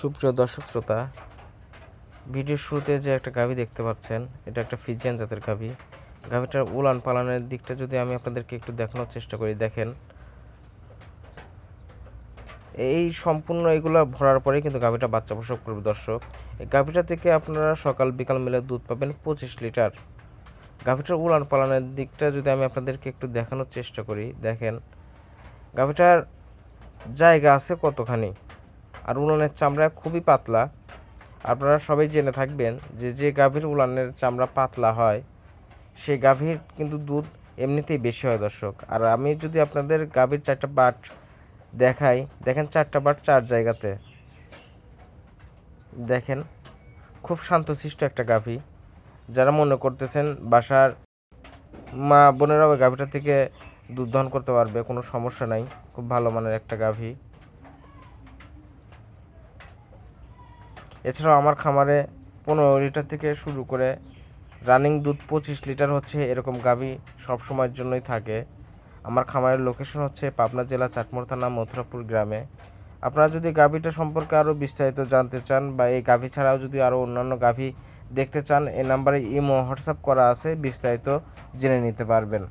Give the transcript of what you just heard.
সুপ্রিয় দর্শক শ্রোতা, ভিডিওর শুরুতে যে একটা গাভী দেখতে পাচ্ছেন, এটা একটা ফিজিয়ান জাতের গাভী গাভীটার উলান পালানের দিকটা যদি আমি আপনাদেরকে একটু দেখানোর চেষ্টা করি, দেখেন। এই সম্পূর্ণ এগুলো ভরার পরে কিন্তু গাভীটা বাচ্চা প্রসব করবে দর্শক। এই গাভীটা থেকে আপনারা সকাল বিকাল মিলে দুধ পাবেন পঁচিশ লিটার। গাভীটার উলান পালানের দিকটা যদি আমি আপনাদেরকে একটু দেখানোর চেষ্টা করি, দেখেন। গাভীটার জায়গা আছে কতখানি? আর উলানের চামড়া খুবই পাতলা। আপনারা সবাই জেনে থাকবেন যে যে গাভীর উলানের চামড়া পাতলা হয় সেই গাভীর কিন্তু দুধ এমনিতেই বেশি হয় দর্শক। আর আমি যদি আপনাদের গাভীর চারটা বাট দেখাই, দেখেন চারটা বাট চার জায়গাতে। দেখেন, খুব শান্তশিষ্ট একটা গাভী। যারা মনে করতেছেন বাসার মা বোনেরাও গাভীটা থেকে দুধ দহন করতে পারবে, কোনো সমস্যা নাই। খুব ভালো মানের একটা গাভী। এছাড়াও আমার খামারে পনেরো লিটার থেকে শুরু করে রানিং দুধ পঁচিশ লিটার হচ্ছে এরকম গাভী সব সময়ের জন্যই থাকে। আমার খামারের লোকেশন হচ্ছে পাবনা জেলা চাটমোড় থানা মথুরাপুর গ্রামে। আপনারা যদি গাভীটা সম্পর্কে আরও বিস্তারিত জানতে চান বা এই গাভী ছাড়াও যদি আরও অন্যান্য গাভী দেখতে চান এই নাম্বারে ইমো, হোয়াটসঅ্যাপ করা আছে, বিস্তারিত জেনে নিতে পারবেন।